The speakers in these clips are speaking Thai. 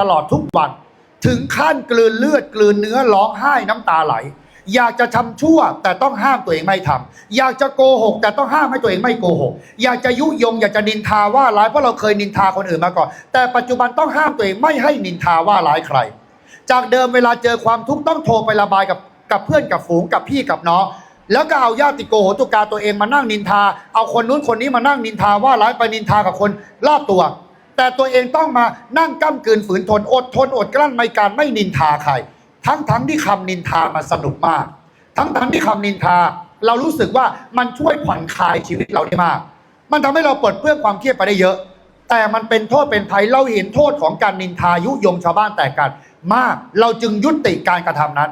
ตลอดทุกวัน ถึงขั้นกลืนเลือดกลืนเนื้อร้องไห้น้ำตาไหล อยากจะทำชั่วแต่ต้องห้ามตัวเองไม่ทำอยากจะโกหก แต่ต้องห้ามให้ตัวเองไม่โกหก อยากจะยุยง อยากจะนินทาว่าร้ายเพราะเราเคยนินทาคนอื่นมาก่อน แต่ปัจจุบันต้องห้ามตัวเองไม่ให้นินทาว่าร้ายใคร จากเดิมเวลาเจอความทุกข์ต้องโทรไประบายกับกับเพื่อนกับฝูงกับพี่กับน้องแล้วก็เอาญาติโกโหตุกาตัวเองมานั่งนินทา เอาคนนู้นคนนี้มานั่งนินทาว่าร้ายไปนินทากับคนรอบตัว แต่ตัวเองต้องมานั่งก้ำกืนฝืนทนอดทนอดกลั้นไม่การไม่นินทาใคร ทั้งทั้งที่คำนินทามันสนุกมาก ทั้งทั้งที่คำนินทา เรารู้สึกว่ามันช่วยผ่อนคลายชีวิตเราได้มาก มันทำให้เราปลดเปลื้องความเครียดไปได้เยอะ แต่มันเป็นโทษเป็นภัยเราเห็นโทษของการนินทายุยงชาวบ้านแต่กันมาก เราจึงยุติการกระทำนั้น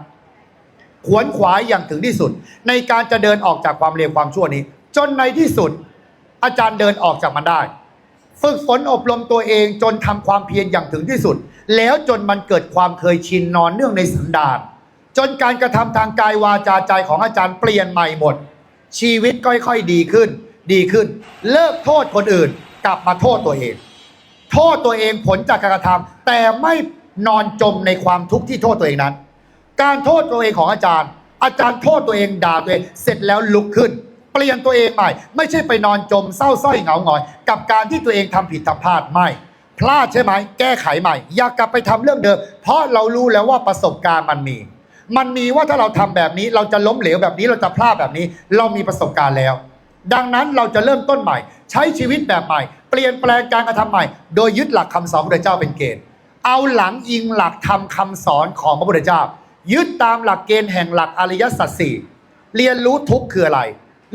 ขวนขวายอย่างถึงที่สุด ในการจะเดินออกจากความเลวความชั่วนี้ จนในที่สุด อาจารย์เดินออกจากมันได้ ฝึกฝนอบรมตัวเองจนทำความเพียรอย่างถึงที่สุด แล้วจนมันเกิดความเคยชินนอนเนื่องในสันดานจนการกระทำทางกายวาจาใจของอาจารย์เปลี่ยนใหม่หมด ชีวิตค่อยๆดีขึ้น ดีขึ้น เลิกโทษคนอื่น กลับมาโทษตัวเอง โทษตัวเองผลจากการกระทำแต่ไม่นอนจมในความทุกข์ที่โทษตัวเองนั้น การโทษตัวเองของอาจารย์ อาจารย์โทษตัวเองด่าตัวเองเสร็จแล้วลุกขึ้น เปลี่ยนตัวเองใหม่ ไม่ใช่ไปนอนจมเศร้าสร้อยเหงาหงอย กับการที่ตัวเองทำผิดทำพลาดไม่พลาดใช่ไหมแก้ไขใหม่ อย่ากลับไปทำเรื่องเดิม เพราะเรารู้แล้วว่าประสบการณ์มันมี มันมีว่าถ้าเราทำแบบนี้ เราจะล้มเหลวแบบนี้เราจะพลาดแบบนี้ เรามีประสบการณ์แล้ว ดังนั้นเราจะเริ่มต้นใหม่ ใช้ชีวิตแบบใหม่ เปลี่ยนแปลงการกระทำใหม่ โดยยึดหลักคำสอนพระเจ้าเป็นเกณฑ์เอาหลังอิงหลักธรรมคำสอนของพระพุทธเจ้า ยึดตามหลักเกณฑ์แห่งหลักอริยสัจสี่เรียนรู้ทุกข์คืออะไร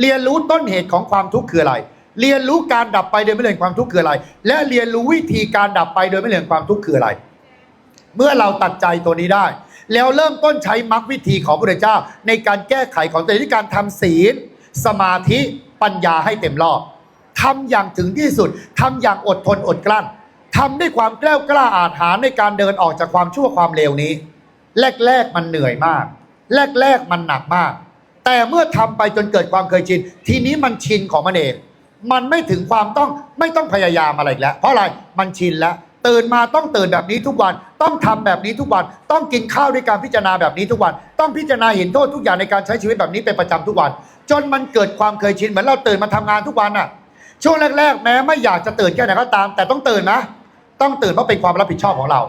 เรียนรู้ต้นเหตุของความทุกข์คืออะไร เรียนรู้การดับไปโดยไม่เห็นความทุกข์คืออะไร และเรียนรู้วิธีการดับไปโดยไม่เห็นความทุกข์คืออะไร เมื่อเราตัดใจตัวนี้ได้ แล้วเริ่มต้นใช้มรรควิธีของพระเจ้า ในการแก้ไขของตัวเองที่การทำศีล สมาธิปัญญาให้เต็มรอบทำอย่างถึงที่สุดทำอย่างอดทนอดกลั้นทำด้วยความแกล้วกล้าอาถรรพ์ในการเดินออกจากความชั่วความเลวนี้ แรกๆมันเหนื่อยมาก แรกๆมันหนักมาก แต่เมื่อทำไปจนเกิดความเคยชิน ทีนี้มันชินของมันเอง มันไม่ถึงความต้องไม่ต้องพยายามอะไรแล้ว เพราะอะไรมันชินแล้วตื่นมาต้องตื่นแบบนี้ทุกวัน ต้องทำแบบนี้ทุกวัน ต้องกินข้าวด้วยการพิจารณาแบบนี้ทุกวัน ต้องพิจารณาเห็นโทษทุกอย่างในการใช้ชีวิตแบบนี้เป็นประจำทุกวัน จนมันเกิดความเคยชินเหมือนเราตื่นมาทำงานทุกวันน่ะ ช่วงแรก ๆ แม้ไม่อยากจะตื่นแค่ไหนก็ตาม แต่ต้องตื่นนะ ต้องตื่นเพราะเป็นความรับผิดชอบของเรา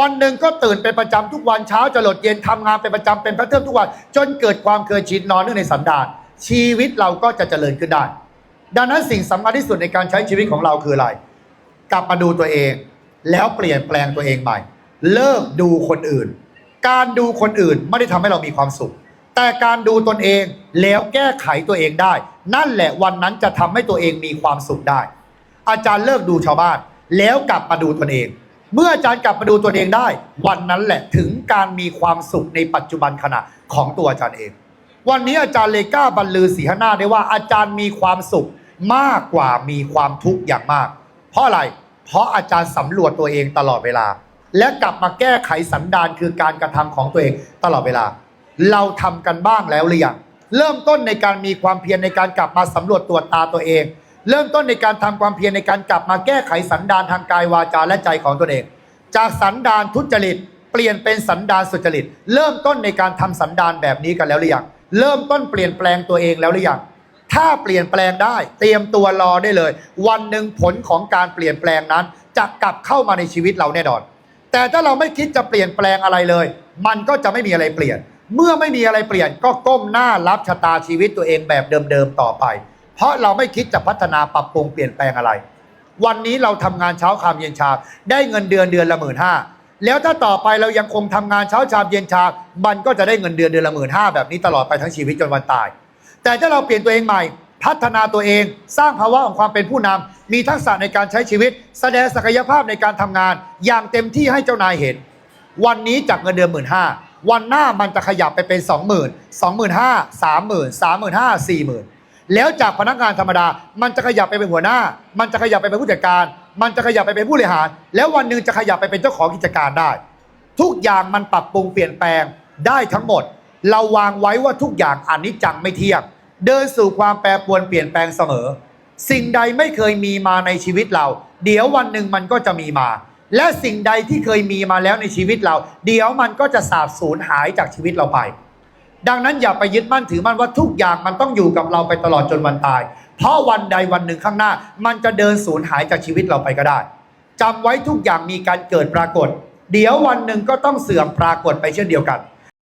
วันหนึ่งก็ตื่นเป็นประจำทุกวันเช้าจะหลดเย็นทำงานเป็นประจำเป็นแพทเทิร์นทุกวัน จนเกิดความเคยชินนอนเนื่องในสันดานชีวิตเราก็จะเจริญขึ้นได้ ดังนั้นสิ่งสำคัญที่สุดในการใช้ชีวิตของเราคืออะไร กลับมาดูตัวเอง แล้วเปลี่ยนแปลงตัวเองใหม่ เลิกดูคนอื่น การดูคนอื่นไม่ได้ทำให้เรามีความสุข แต่การดูตนเองแล้วแก้ไขตัวเองได้ นั่นแหละวันนั้นจะทำให้ตัวเองมีความสุขได้ อาจารย์เลิกดูชาวบ้าน แล้วกลับมาดูตนเอง เมื่ออาจารย์กลับมาดูตนเองได้ วันนั้นแหละถึงการมีความสุขในปัจจุบันขณะของตัวอาจารย์เอง วันนี้อาจารย์เลก้าบรรลือสีหน้าได้ว่าอาจารย์มีความสุขมากกว่ามีความทุกข์อย่างมาก เพราะอะไร เพราะอาจารย์สำรวจตัวเองตลอดเวลา และกลับมาแก้ไขสันดานคือการกระทำของตัวเองตลอดเวลา เราทำกันบ้างแล้วหรือยังเริ่มต้นในการมีความเพียรในการกลับมาสำรวจตัวตาตัวเอง เริ่มต้นในการทำความเพียรในการกลับมาแก้ไขสันดานทางกายวาจาและใจของตนเอง จากสันดานทุจริต เปลี่ยนเป็นสันดานสุจริต เริ่มต้นในการทำสันดานแบบนี้กันแล้วหรือยังเริ่มต้นเปลี่ยนแปลงตัวเองแล้วหรือยังถ้าเปลี่ยนแปลงได้ เตรียมตัวรอได้เลย วันหนึ่งผลของการเปลี่ยนแปลงนั้น จะกลับเข้ามาในชีวิตเราแน่นอน แต่ถ้าเราไม่คิดจะเปลี่ยนแปลงอะไรเลย มันก็จะไม่มีอะไรเปลี่ยน เมื่อไม่มีอะไรเปลี่ยนก็ก้มหน้ารับชะตาชีวิตตัวเองแบบเดิมๆต่อไป ราะเราไม่คิดจะพัฒนาปรับปรุงเปลี่ยนแปลงอะไร วันนี้เราทำงานเช้าคามเย็นชาได้เงินเดือนเดือนละหมื่นห้าแล้วถ้าต่อไปเรายังคงทำงานเช้าชามเย็นชามันก็จะได้เงินเดือนเดือนละหมื่นห้าแบบนี้ตลอดไปทั้งชีวิตจนวันตาย แต่ถ้าเราเปลี่ยนตัวเองใหม่ พัฒนาตัวเอง สร้างภาวะของความเป็นผู้นำมีทักษะในการใช้ชีวิต แสดงศักยภาพในการทำงาน อย่างเต็มที่ให้เจ้านายเห็น วันนี้จากเงินเดือนหมื่นห้าวันหน้ามันจะขยับไปเป็นสองหมื่นสองหมื่นห้าสามหมื่นสามหมื่นห้าสี่หมื่น แล้วจากพนักงานธรรมดา มันจะขยับไปเป็นหัวหน้า มันจะขยับไปเป็นผู้จัดการ มันจะขยับไปเป็นผู้บริหาร แล้ววันหนึ่งจะขยับไปเป็นเจ้าของกิจการได้ ทุกอย่างมันปรับปรุงเปลี่ยนแปลงได้ทั้งหมด เราวางไว้ว่าทุกอย่างอนิจจังไม่เที่ยง เดินสู่ความแปรปรวนเปลี่ยนแปลงเสมอ สิ่งใดไม่เคยมีมาในชีวิตเรา เดี๋ยววันหนึ่งมันก็จะมีมา และสิ่งใดที่เคยมีมาแล้วในชีวิตเรา เดี๋ยวมันก็จะสาบสูญหายจากชีวิตเราไป ดังนั้นอย่าไปยึดมั่นถือมั่นว่าทุกอย่างมันต้องอยู่กับเราไปตลอดจนวันตาย เพราะวันใดวันหนึ่งข้างหน้า มันจะเดินสูญหายจากชีวิตเราไปก็ได้จำไว้ทุกอย่างมีการเกิดปรากฏ เดี๋ยววันหนึ่งก็ต้องเสื่อมปรากฏไปเช่นเดียวกัน